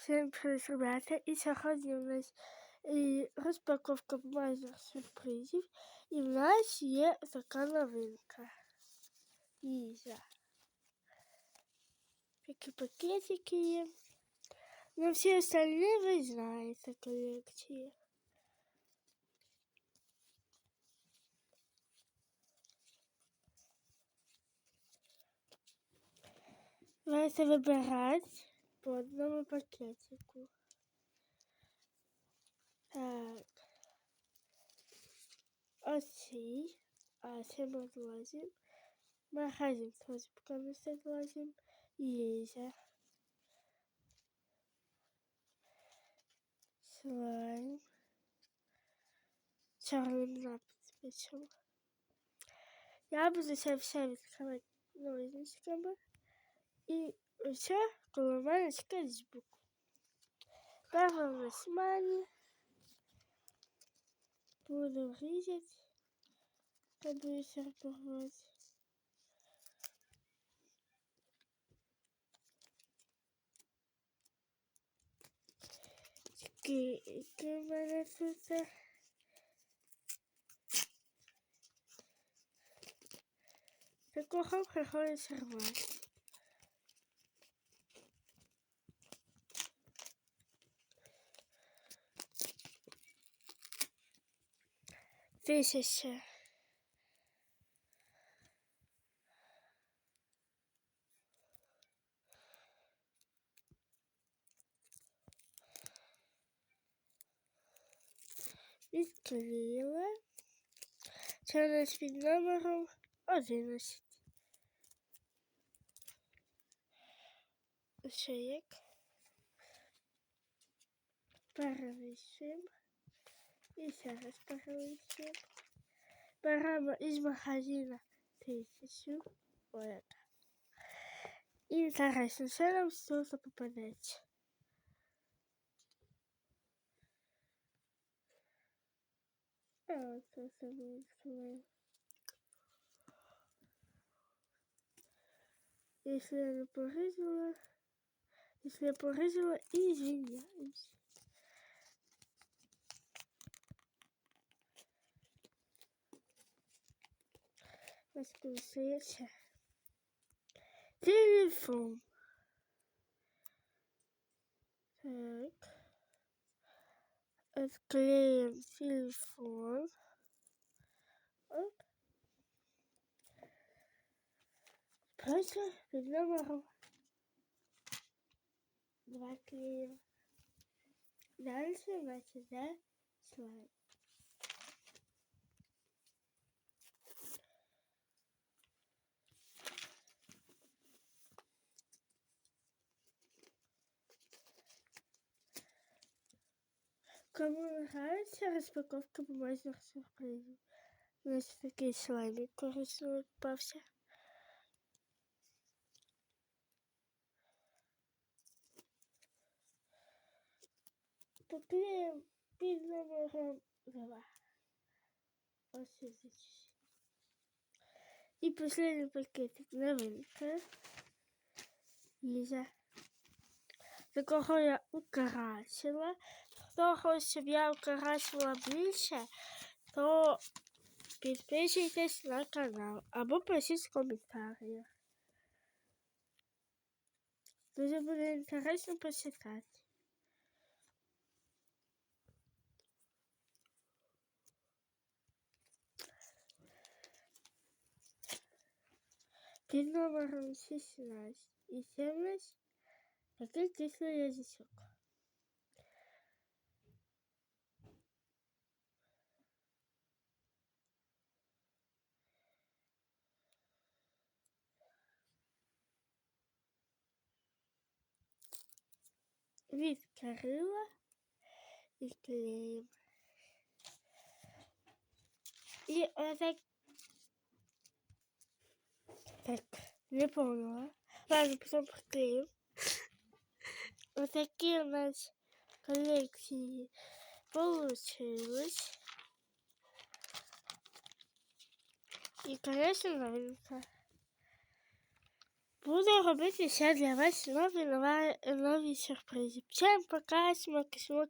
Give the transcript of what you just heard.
Всім привіт, ребята! І сьогодні у нас е, розпаковка бумажних сюрпризів. І в нас є така новинка. Їжа. Такі пакетики є. Ну, всі остальні ви знаєте колекції. Давайте вибирати по одному пакетику. Так. Оцей. А це ми злазим. Магазин тоже пока мы согласен. Езя. Слайм. Черным написом. Я буду себе все відкривати ножничками. І все коло мене скетчбук. Перший весьмані. Буду різати. Та буду серпувати. Скільки в мене тут? Такого приходиться рвати. Тисяча. Відклеїла. Це у нас під номером 11. Ще як. Перевищуємо. І ще раз перевищуємо. Беремо із магазина тисячу. Ой, І зараз ще нам все попадеться. А це саме відкриваю. Если я не порізала, если я порізала, извиняюсь. Остається телефон. Так. Отклеим телефон. Оп. Просто під номером два клеим. Дальше значит, да, слайд. Кому нравится распаковка бумажных сюрпризов? У нас такие слаймик коричневый попався. Поклеїмо під номером 2. Ось здесь. И последний пакетик новинка. Ліза. Такого я украсила. Хто хоче, щоб я украсила більше, то підписуйтесь на канал або пишіть в коментарях. Дуже буде інтересно почитати. Під номером 16 і 17 такий кислий язичок. Відкрила і клеїмо. І отак. Так, не поняла. Ладно, потом приклеим. Вот такие у нас коллекции получилось. И, конечно, новинка. Буду робити ще для вас нові, нові, нові сюрпризи. Всім пока, смак, смак.